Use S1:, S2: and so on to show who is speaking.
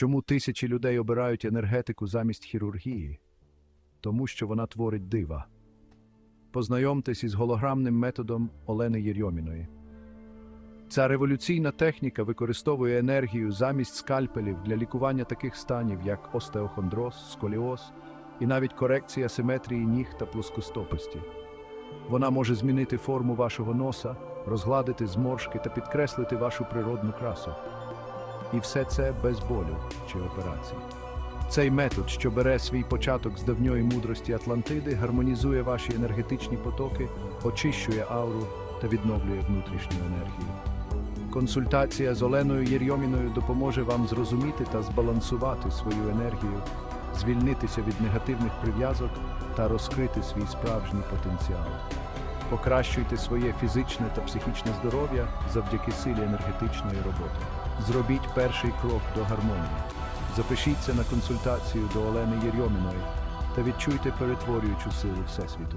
S1: Чому тисячі людей обирають енергетику замість хірургії? Тому що вона творить дива. Познайомтесь із голограмним методом Олени Єрьоміної. Ця революційна техніка використовує енергію замість скальпелів для лікування таких станів, як остеохондроз, сколіоз і навіть корекція симетрії ніг та плоскостопості. Вона може змінити форму вашого носа, розгладити зморшки та підкреслити вашу природну красу. І все це без болю чи операцій. Цей метод, що бере свій початок з давньої мудрості Атлантиди, гармонізує ваші енергетичні потоки, очищує ауру та відновлює внутрішню енергію. Консультація з Оленою Єрьоміною допоможе вам зрозуміти та збалансувати свою енергію, звільнитися від негативних прив'язок та розкрити свій справжній потенціал. Покращуйте своє фізичне та психічне здоров'я завдяки силі енергетичної роботи. Зробіть перший крок до гармонії. Запишіться на консультацію до Олени Єрьоміної та відчуйте перетворюючу силу Всесвіту.